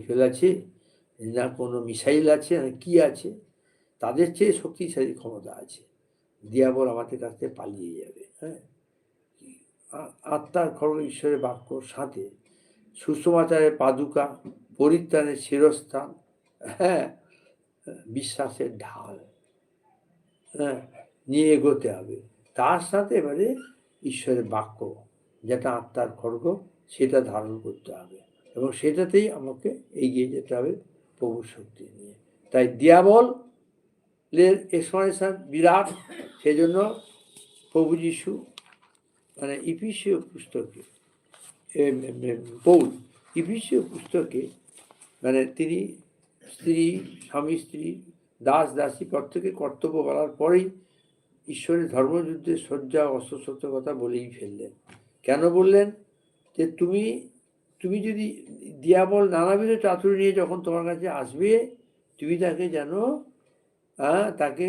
Rifle আছে, না কোনো মিসাইল আছে, না কি আছে, তাদের চেয়ে শক্তিশালী ক্ষমতা আছে। দিয়াবল আমাদের কাছ থেকে পালিয়ে যাবে হ্যাঁ? আত্মার খড়গ ঈশ্বরের বাক্য সাথে। সুষমাচারের পাদুকা, পরিত্রাণের শিরস্থান হ্যাঁ? বিশ্বাসের ঢাল হ্যাঁ? নিয়ে এগোতে হবে। তার সাথে এবারে ঈশ্বরের বাক্য, যেটা আত্মার খড়গ, সেটা ধারণ করতে হবে। এবং সেটাতেই আমাকে এগিয়ে যেতে হবে প্রভুর শক্তি নিয়ে। তাই দিয়াবল এর এক্সপ্লানেশন বিরাট, সেজন্য প্রভু যিশু মানে ইপিসীয় পুস্তকে পৌল ইপিসীয় পুস্তকে মানে তিনি স্ত্রী, স্বামী, স্ত্রী, দাস, দাসী প্রত্যেকে কর্তব্য বলার পরেই ঈশ্বরের ধর্মযুদ্ধের শয্যা অস্ত্রশস্ত্র কথা বলেই ফেললেন। কেন বললেন? যে তুমি তুমি যদি দিয়াবল নানাবিধ চাতুরি নিয়ে যখন তোমার কাছে আসবে তুমি তাকে যেন তাকে